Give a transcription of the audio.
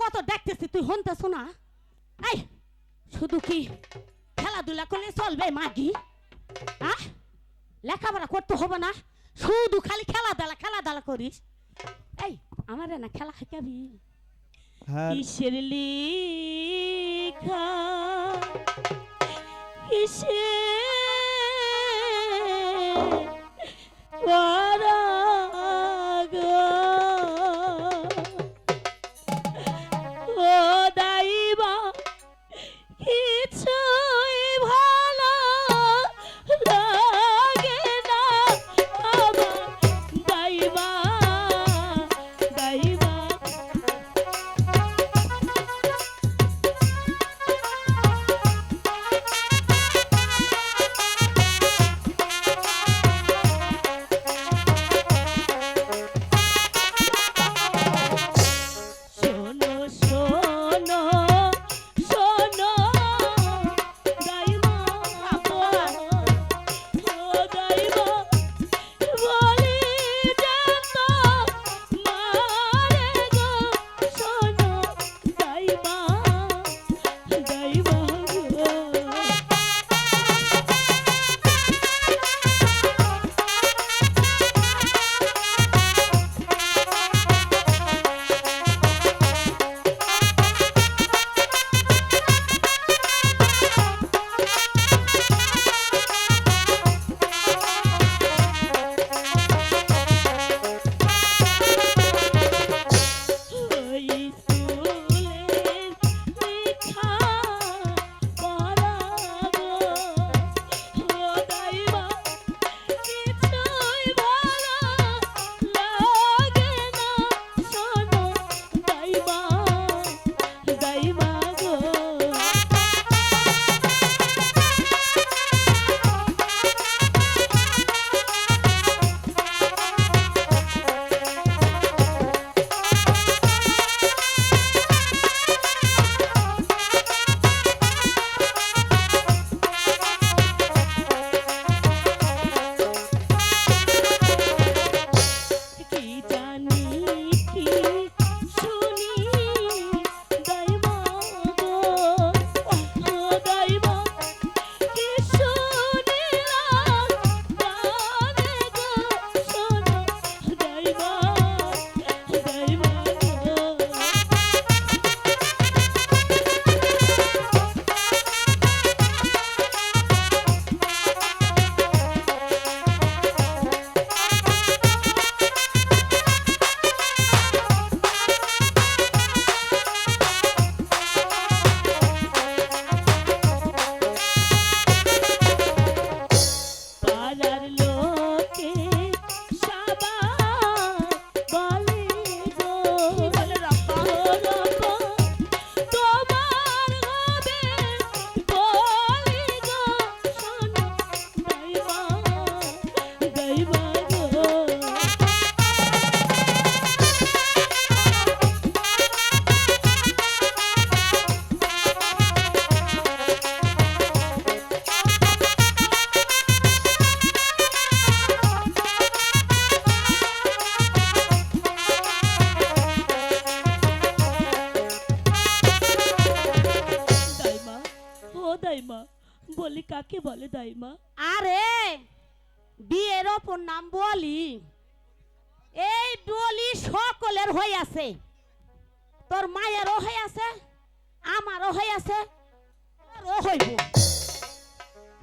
হনতেছো না? এই শুধু কি খেলাধুলা করলে চলবে মাগি? আহ লেখাপড়া করতে হবে না? শুধু খালি খেলাধুলা খেলাধুলা করিস? এই আমার না খেলা শিখাবি? হ্যাঁ। কিসের লিখা? কিসে দাইমা, বলি কাকে বলে দাইমা? আরে, বিয়ের ওপর নাম বলি। এই বলি সকলের হয়ে আছে। তোর মায়েরও হয়ে আছে, আমারও হয়ে আছে, তোরও হইব।